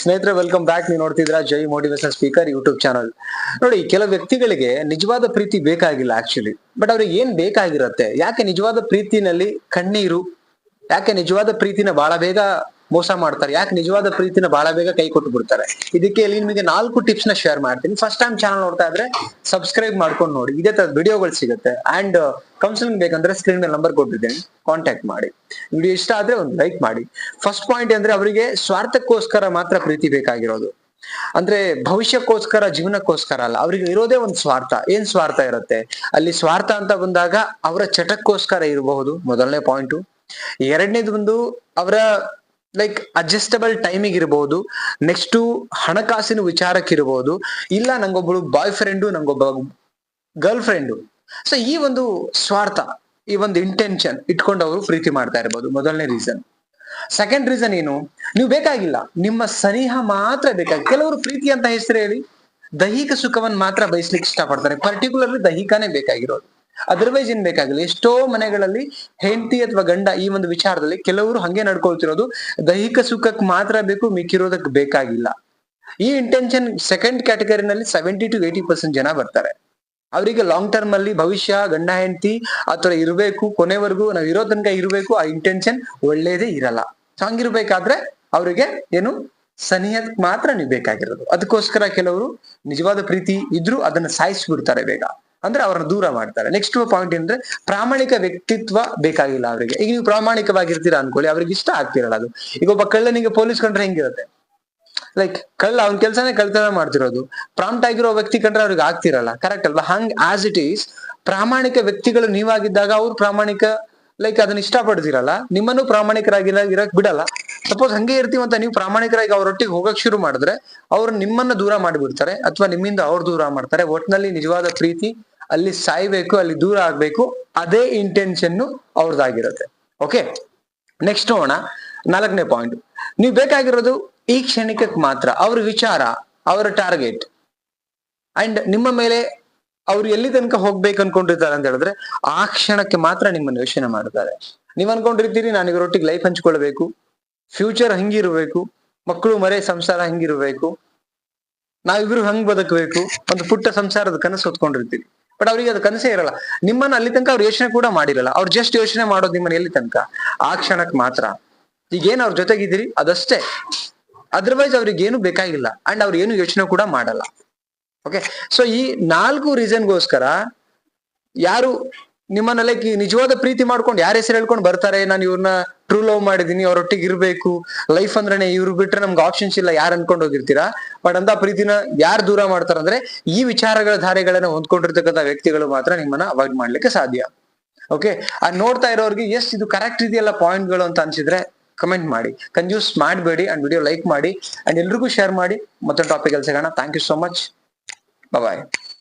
ಸ್ನೇಹಿತರೆ welcome back ನೀವು ನೋಡ್ತಿದ್ರ Jai motivation speaker YouTube channel ನೋಡಿ ಕೆಲವು ವ್ಯಕ್ತಿಗಳಿಗೆ ನಿಜವಾದ ಪ್ರೀತಿ ಬೇಕಾಗಿಲ್ಲ ಆಕ್ಚುಲಿ ಬಟ್ ಅವ್ರಿಗೆ ಏನ್ ಬೇಕಾಗಿರತ್ತೆ? ಯಾಕೆ ನಿಜವಾದ ಪ್ರೀತಿನಲ್ಲಿ ಕಣ್ಣೀರು? ಯಾಕೆ ನಿಜವಾದ ಪ್ರೀತಿನ ಬಹಳ ಬೇಗ ಮೋಸ ಮಾಡ್ತಾರೆ. ಯಾಕೆ ನಿಜವಾದ ಪ್ರೀತಿನ ಬಹಳ ಬೇಗ ಕೈ ಕೊಟ್ಟು ಬಿಡ್ತಾರೆ. ಇದಕ್ಕೆ ಇಲ್ಲಿ ನಿಮಗೆ ನಾಲ್ಕು ಟಿಪ್ಸ್ನ ಶೇರ್ ಮಾಡ್ತೀನಿ. ಫಸ್ಟ್ ಟೈಮ್ ಚಾನಲ್ ನೋಡ್ತಾ ಇದ್ರೆ ಸಬ್ಸ್ಕ್ರೈಬ್ ಮಾಡ್ಕೊಂಡು ನೋಡಿ. ಇದೇ ತರ ವಿಡಿಯೋಗಳು ಸಿಗುತ್ತೆ. ಅಂಡ್ ಕೌನ್ಸಿಲಿಂಗ್ ಬೇಕಂದ್ರೆ ಸ್ಕ್ರೀನ್ ಮೇಲೆ ನಂಬರ್ ಕೊಟ್ಟಿದ್ದೀನಿ. ಕಾಂಟ್ಯಾಕ್ಟ್ ಮಾಡಿ. ವಿಡಿಯೋ ಇಷ್ಟ ಆದ್ರೆ ಒಂದು ಲೈಕ್ ಮಾಡಿ. ಫಸ್ಟ್ ಪಾಯಿಂಟ್ ಅಂದ್ರೆ ಅವರಿಗೆ ಸ್ವಾರ್ಥಕ್ಕೋಸ್ಕರ ಮಾತ್ರ ಪ್ರೀತಿ ಬೇಕಾಗಿರೋದು. ಅಂದ್ರೆ ಭವಿಷ್ಯಕ್ಕೋಸ್ಕರ, ಜೀವನಕ್ಕೋಸ್ಕರ ಅಲ್ಲ. ಅವ್ರಿಗೆ ಇರೋದೇ ಒಂದು ಸ್ವಾರ್ಥ. ಏನ್ ಸ್ವಾರ್ಥ ಇರುತ್ತೆ? ಅಲ್ಲಿ ಸ್ವಾರ್ಥ ಅಂತ ಬಂದಾಗ ಅವರ ಚಟಕ್ಕೋಸ್ಕರ ಇರಬಹುದು. ಮೊದಲನೇ ಪಾಯಿಂಟ್ ಎರಡನೇದು ಬಂದು ಅವರ ಲೈಕ್ ಅಡ್ಜಸ್ಟಬಲ್ ಟೈಮಿಗೆ ಇರ್ಬೋದು ನೆಕ್ಸ್ಟ್ ಹಣಕಾಸಿನ ವಿಚಾರಕ್ಕೆ ಇರ್ಬೋದು, ಇಲ್ಲ ನಂಗೊಬ್ಬಳು ಬಾಯ್ ಫ್ರೆಂಡು ನಂಗೊಬ್ಬ ಗರ್ಲ್ ಫ್ರೆಂಡು ಸೊ ಈ ಒಂದು ಸ್ವಾರ್ಥ, ಈ ಒಂದು ಇಂಟೆನ್ಷನ್ ಇಟ್ಕೊಂಡು ಅವರು ಪ್ರೀತಿ ಮಾಡ್ತಾ ಇರಬಹುದು ಮೊದಲನೇ ರೀಸನ್ ಸೆಕೆಂಡ್ ರೀಸನ್ ಏನು, ನೀವು ಬೇಕಾಗಿಲ್ಲ, ನಿಮ್ಮ ಸನಿಹ ಮಾತ್ರ ಬೇಕಾಗಿ, ಕೆಲವರು ಪ್ರೀತಿ ಅಂತ ಹೆಸರು ಹೇಳಿ, ದೈಹಿಕ ಸುಖವನ್ನು ಮಾತ್ರ ಬಯಸ್ಲಿಕ್ಕೆ ಇಷ್ಟಪಡ್ತಾರೆ ಪರ್ಟಿಕ್ಯುಲರ್ಲಿ ದೈಹಿಕನೇ ಬೇಕಾಗಿರೋದು. ಅದರ್ವೈಸ್ ಏನ್ ಬೇಕಾಗಿಲ್ಲ? ಎಷ್ಟೋ ಮನೆಗಳಲ್ಲಿ ಹೆಂಡತಿ ಅಥವಾ ಗಂಡ ಈ ಒಂದು ವಿಚಾರದಲ್ಲಿ ಕೆಲವರು ಹಂಗೆ ನಡ್ಕೊಳ್ತಿರೋದು, ದೈಹಿಕ ಸುಖಕ್ಕೆ ಮಾತ್ರ ಬೇಕು, ಮಿಕ್ಕಿರೋದಕ್ಕೆ ಬೇಕಾಗಿಲ್ಲ. ಈ ಇಂಟೆನ್ಷನ್ ಸೆಕೆಂಡ್ ಕ್ಯಾಟಗರಿನಲ್ಲಿ ಸೆವೆಂಟಿ ಟು ಏಟಿ ಪರ್ಸೆಂಟ್ ಜನ ಬರ್ತಾರೆ. ಅವರಿಗೆ ಲಾಂಗ್ ಟರ್ಮ್ ಅಲ್ಲಿ ಭವಿಷ್ಯ, ಗಂಡ ಹೆಂಡತಿ ಆತರ ಇರಬೇಕು, ಕೊನೆವರೆಗೂ ನಾವು ಇರೋ ತನಕ ಇರಬೇಕು, ಆ ಇಂಟೆನ್ಷನ್ ಒಳ್ಳೇದೇ ಇರಲ್ಲ. ಸೊ ಹಂಗಿರ್ಬೇಕಾದ್ರೆ ಅವರಿಗೆ ಏನು ಸನಿಹದ ಮಾತ್ರ ನೀವು ಬೇಕಾಗಿರೋದು. ಅದಕ್ಕೋಸ್ಕರ ಕೆಲವರು ನಿಜವಾದ ಪ್ರೀತಿ ಇದ್ರೂ ಅದನ್ನ ಸಾಯಿಸ್ಬಿಡ್ತಾರೆ ಬೇಗ. ಅಂದ್ರೆ ಅವ್ರನ್ನ ದೂರ ಮಾಡ್ತಾರೆ. ನೆಕ್ಸ್ಟ್ ಪಾಯಿಂಟ್ ಏನಂದ್ರೆ ಪ್ರಾಮಾಣಿಕ ವ್ಯಕ್ತಿತ್ವ ಬೇಕಾಗಿಲ್ಲ ಅವರಿಗೆ. ಈಗ ನೀವು ಪ್ರಾಮಾಣಿಕವಾಗಿರ್ತೀರಾ ಅನ್ಕೊಳ್ಳಿ, ಅವ್ರಿಗೆ ಇಷ್ಟ ಆಗ್ತಿರಲ್ಲ ಅದು. ಈಗ ಒಬ್ಬ ಕಳ್ಳನಿಗೆ ಪೊಲೀಸ್ ಕಂಡ್ರೆ ಹೆಂಗಿರುತ್ತೆ? ಲೈಕ್ ಕಳ್ಳ ಅವ್ನ ಕೆಲಸನೇ ಕಳ್ತನ ಮಾಡ್ತಿರೋದು. ಪ್ರಾಂಪ್ಟ್ ಆಗಿರೋ ವ್ಯಕ್ತಿ ಕಂಡ್ರೆ ಅವ್ರಿಗೆ ಆಗ್ತಿರಲ್ಲ. ಕರೆಕ್ಟ್ ಅಲ್ವಾ? ಹಂಗ್ ಆಸ್ ಇಟ್ ಈಸ್ ಪ್ರಾಮಾಣಿಕ ವ್ಯಕ್ತಿಗಳು ನೀವಾಗಿದ್ದಾಗ ಅವ್ರು ಪ್ರಾಮಾಣಿಕ ಲೈಕ್ ಅದನ್ನ ಇಷ್ಟಪಡ್ತಿರಲ್ಲ. ನಿಮ್ಮನ್ನು ಪ್ರಾಮಾಣಿಕರಾಗಿ ಇರಕ್ ಬಿಡಲ್ಲ. ಸಪೋಸ್ ಹಂಗೆ ಇರ್ತೀವಂತ ನೀವು ಪ್ರಾಮಾಣಿಕರಾಗಿ ಅವರೊಟ್ಟಿಗೆ ಹೋಗಕ್ ಶುರು ಮಾಡಿದ್ರೆ ಅವ್ರು ನಿಮ್ಮನ್ನ ದೂರ ಮಾಡಿಬಿಡ್ತಾರೆ, ಅಥವಾ ನಿಮ್ಮಿಂದ ಅವ್ರು ದೂರ ಮಾಡ್ತಾರೆ. ಒಟ್ನಲ್ಲಿ ನಿಜವಾದ ಪ್ರೀತಿ ಅಲ್ಲಿ ಸಾಯ್ಬೇಕು, ಅಲ್ಲಿ ದೂರ ಆಗ್ಬೇಕು, ಅದೇ ಇಂಟೆನ್ಷನ್ ಅವ್ರದ್ದಾಗಿರುತ್ತೆ. ಓಕೆ ನೆಕ್ಸ್ಟ್ ನೋಡೋಣ. ನಾಲ್ಕನೇ ಪಾಯಿಂಟ್ ನೀವು ಬೇಕಾಗಿರೋದು ಈ ಕ್ಷಣಿಕಕ್ಕೆ ಮಾತ್ರ, ಅವ್ರ ವಿಚಾರ, ಅವರ ಟಾರ್ಗೆಟ್ ಅಂಡ್ ನಿಮ್ಮ ಮೇಲೆ ಅವ್ರು ಎಲ್ಲಿ ತನಕ ಹೋಗ್ಬೇಕು ಅನ್ಕೊಂಡಿರ್ತಾರೆ ಅಂತ ಹೇಳಿದ್ರೆ, ಆ ಕ್ಷಣಕ್ಕೆ ಮಾತ್ರ ನಿಮ್ಮನ್ನು ಯೋಚನೆ ಮಾಡ್ತಾರೆ. ನೀವ್ ಅನ್ಕೊಂಡಿರ್ತೀರಿ, ನಾನು ರೊಟ್ಟಿಗೆ ಲೈಫ್ ಹಂಚ್ಕೊಳ್ಬೇಕು. ಫ್ಯೂಚರ್ ಹಂಗಿರ್ಬೇಕು. ಮಕ್ಕಳು ಮರೆ ಸಂಸಾರ ಹಂಗಿರ್ಬೇಕು. ನಾವಿಬ್ರು ಹಂಗ್ ಬದುಕಬೇಕು. ಒಂದು ಪುಟ್ಟ ಸಂಸಾರದ ಕನಸು ಹೊತ್ಕೊಂಡಿರ್ತೀವಿ ಬಟ್ ಅವ್ರಿಗೆ ಅದು ಕನಸೇ ಇರಲ್ಲ. ನಿಮ್ಮನ್ನ ಅಲ್ಲಿ ತನಕ ಅವ್ರು ಯೋಚನೆ ಕೂಡ ಮಾಡಿರಲ್ಲ. ಅವ್ರು ಜಸ್ಟ್ ಯೋಚನೆ ಮಾಡೋದು ನಿಮ್ಮನ್ನ ಎಲ್ಲಿ ತನಕ? ಆ ಕ್ಷಣಕ್ಕೆ ಮಾತ್ರ. ಈಗೇನ್ ಅವ್ರ ಜೊತೆಗಿದ್ದೀರಿ? ಅದಷ್ಟೇ. ಅದರ್ವೈಸ್ ಅವ್ರಿಗೇನು ಬೇಕಾಗಿಲ್ಲ. ಅಂಡ್ ಅವ್ರು ಏನು ಯೋಚನೆ ಕೂಡ ಮಾಡಲ್ಲ. ಓಕೆ ಸೊ ಈ ನಾಲ್ಕು ರೀಸನ್ಗೋಸ್ಕರ ಯಾರು ನಿಮ್ಮನ್ನ ಲೈಕ್ ನಿಜವಾದ ಪ್ರೀತಿ ಮಾಡ್ಕೊಂಡು, ಯಾರ ಹೆಸರು ಹೇಳ್ಕೊಂಡು ಬರ್ತಾರೆ? ನಾನು ಇವ್ರನ್ನ ಟ್ರೂ ಲವ್ ಮಾಡಿದೀನಿ, ಅವರೊಟ್ಟಿಗೆ ಇರ್ಬೇಕು. ಲೈಫ್ ಅಂದ್ರೆ ಇವ್ರು ಬಿಟ್ರೆ ನಮ್ಗೆ ಆಪ್ಷನ್ಸ್ ಇಲ್ಲ, ಯಾರು ಅನ್ಕೊಂಡು ಹೋಗಿರ್ತೀರಾ? ಬಟ್ ಅಂತ ಪ್ರೀತಿನ ಯಾರು ದೂರ ಮಾಡ್ತಾರಂದ್ರೆ ಈ ವಿಚಾರಗಳ ಧಾರೆಗಳನ್ನ ಹೊಂದ್ಕೊಂಡಿರ್ತಕ್ಕಂಥ ವ್ಯಕ್ತಿಗಳು ಮಾತ್ರ ನಿಮ್ಮನ್ನ ಅವಾಯ್ಡ್ ಮಾಡ್ಲಿಕ್ಕೆ ಸಾಧ್ಯ. ಓಕೆ ಆ ನೋಡ್ತಾ ಇರೋರಿಗೆ ಎಸ್ ಇದು ಕರೆಕ್ಟ್ ಇದೆಯಲ್ಲ ಪಾಯಿಂಟ್ಗಳು ಅಂತ ಅನ್ಸಿದ್ರೆ ಕಮೆಂಟ್ ಮಾಡಿ. ಕನ್ಫ್ಯೂಸ್ ಮಾಡಬೇಡಿ ಅಂಡ್ ವಿಡಿಯೋ ಲೈಕ್ ಮಾಡಿ. ಅಂಡ್ ಎಲ್ರಿಗೂ ಶೇರ್ ಮಾಡಿ. ಮತ್ತೊಂದು ಟಾಪಿಕ್ ಅಲ್ಲಿ ಸಿಗೋಣ. Thank you so much bye